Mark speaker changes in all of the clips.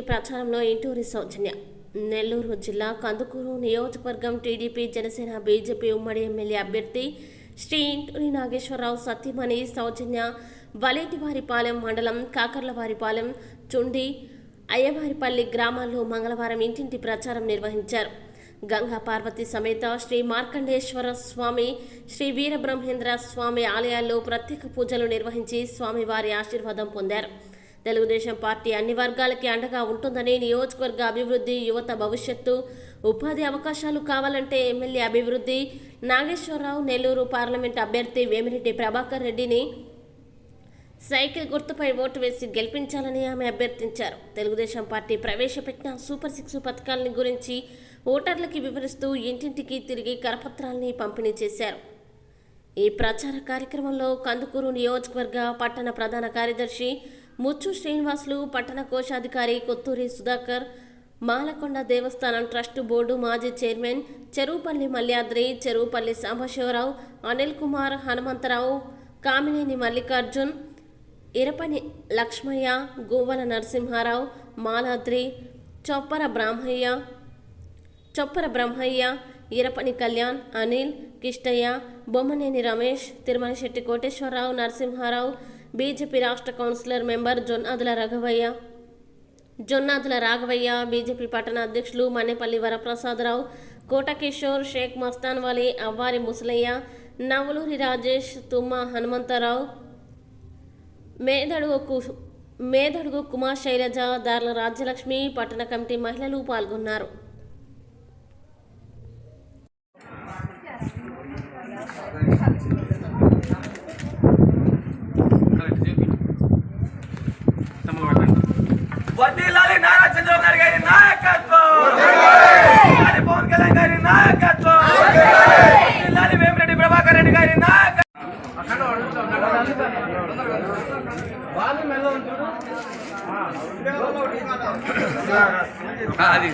Speaker 1: ప్రచారంలో ఇంటూరి సౌజన్య నెల్లూరు జిల్లా కందుకూరు నియోజకవర్గం టీడీపీ జనసేన బీజేపీ ఉమ్మడి ఎమ్మెల్యే అభ్యర్థి శ్రీ ఇంటూరి నాగేశ్వరరావు సత్యమణి సౌజన్య వలేటివారిపాలెం మండలం కాకర్లవారిపాలెం చుండి అయ్యవారిపల్లి గ్రామాల్లో మంగళవారం ఇంటింటి ప్రచారం నిర్వహించారు. గంగా పార్వతి సమేత శ్రీ మార్కండేశ్వర స్వామి శ్రీ వీరబ్రహ్మేంద్ర స్వామి ఆలయాల్లో ప్రత్యేక పూజలు నిర్వహించి స్వామివారి ఆశీర్వాదం పొందారు. తెలుగుదేశం పార్టీ అన్ని వర్గాలకి అండగా ఉంటుందని నియోజకవర్గ అభివృద్ధి యువత భవిష్యత్తు ఉపాధి అవకాశాలు కావాలంటే ఎమ్మెల్యే అభివృద్ధి నాగేశ్వరరావు నెల్లూరు పార్లమెంట్ అభ్యర్థి వేమిరెడ్డి ప్రభాకర్ రెడ్డిని సైకిల్ గుర్తుపై ఓటు వేసి గెలిపించాలని ఆమె అభ్యర్థించారు. తెలుగుదేశం పార్టీ ప్రవేశపెట్టిన సూపర్ సిక్స్ పథకాలని గురించి ఓటర్లకి వివరిస్తూ ఇంటింటికి తిరిగి కరపత్రాల్ని పంపిణీ చేశారు. ఈ ప్రచార కార్యక్రమంలో కందుకూరు నియోజకవర్గ పట్టణ ప్రధాన కార్యదర్శి ముచ్చు శ్రీనివాసులు పట్టణ కోశాధికారి కొత్తూరి సుధాకర్ మాలకొండ దేవస్థానం ట్రస్ట్ బోర్డు మాజీ చైర్మన్ చెరువుపల్లి మల్యాద్రి చెరువుపల్లి సాంబశివరావు అనిల్ కుమార్ హనుమంతరావు కామినేని మల్లికార్జున్ ఇరపని లక్ష్మయ్య గోవల నరసింహారావు మాలాద్రి చొప్పర బ్రాహ్మయ్య చొప్పర బ్రహ్మయ్య ఇరపని కళ్యాణ్ అనిల్ కిష్టయ్య బొమ్మనేని రమేష్ తిరుమలశెట్టి కోటేశ్వరరావు నరసింహారావు బీజేపీ రాష్ట్ర councillor member Jonnadula Raghavaiah. Jonnadula Raghavaiah BJP పట్టణ అధ్యక్షులు మన్నెపల్లి వరప్రసాదరావు కోటకిషోర్ షేక్ మస్తాన్ వలి అవ్వారి ముసలయ్య నవలూరి రాజేష్ తుమ్మ హనుమంతరావు మేదడుగు కు- మేదడుగు కుమార్ శైలజ దార్ల రాజ్యలక్ష్మి పట్టణ కమిటీ మహిళలు పాల్గొన్నారు.
Speaker 2: వడ్డీలాలి నారా చంద్రబాబు నాయుడు గారి నాయకత్వం. పవన్ కళ్యాణ్ గారి నాయకత్వం. వడ్డీలాలి వేమిరెడ్డి ప్రభాకర్ రెడ్డి గారి నాయకత్వం. అది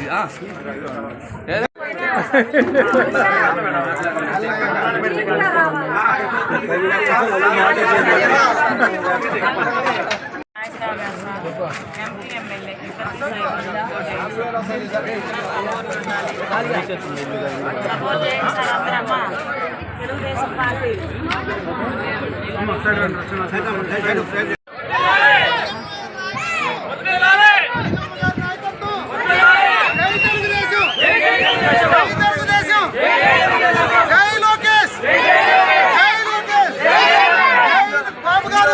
Speaker 3: ఎంపీ ఎమ్మెల్యే సపోర్ట్ చేయండి అందరమ్మా తెలుగుదేశం పార్టీ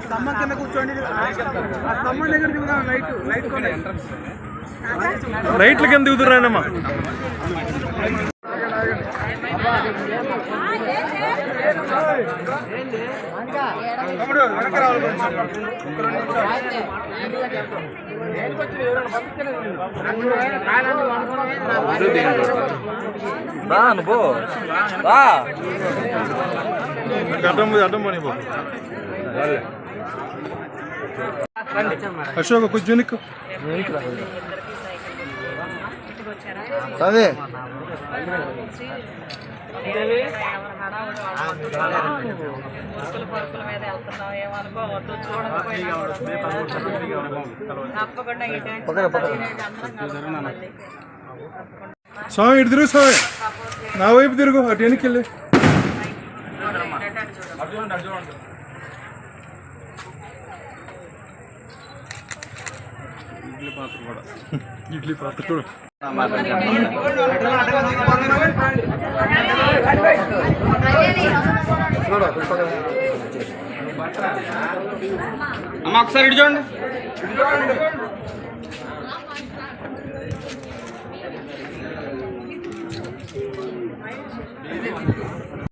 Speaker 2: స్తంభం కింద కూర్చోండి. ఆ స్తంభం దగ్గర దిగుదాం లైట్ లైట్
Speaker 4: లైట్ల కింద దిగుతురానమ్మా
Speaker 2: తమ్ముడు వెనక రావాలి కొంచెం.
Speaker 4: అడ్డం అడ్డం పోనీ అశోక్ కొంచెం వెనక్కు అదే.
Speaker 3: పరుకుల పరుకుల మీద వెళ్తున్నాం ఏమనుకోవద్దు చూడకపోయినా తప్పకుండా.
Speaker 4: స్వామి ఇటు తిరుగు స్వామి నా వైపు తిరుగు అటు వెనక్కి వెళ్ళి. ఇడ్లీ పాత్ర కూడా. ఇడ్లీ పాత్ర కూడా
Speaker 2: అమ్మ ఒకసారి ఇటు చూడండి.